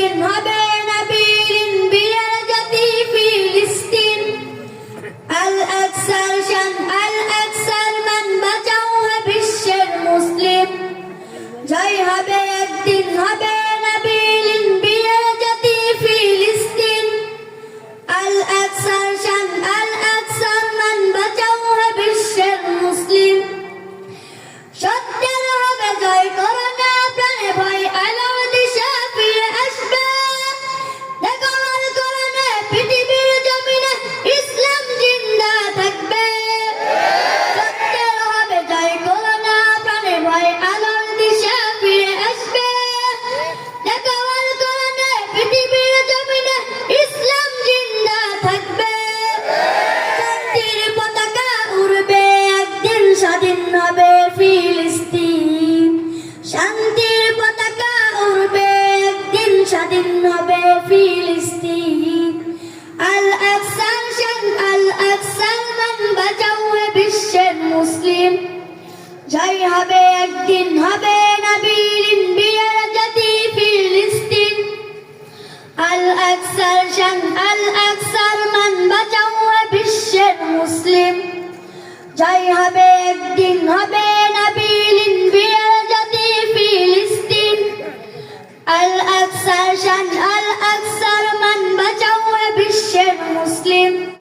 هب نبيل بلدة فلسطين الأكثر شن الأكثر من بتوه بالشر مسلم جاي هب الدين هب غد হবে একদিন হবে নবীর ইন্ডিয়ার জাতি ফিলিস্তিন আল আকসার শান আল আকসার বিশ্বের মুসলিম যাই হবে একদিন হবে الأبصار شن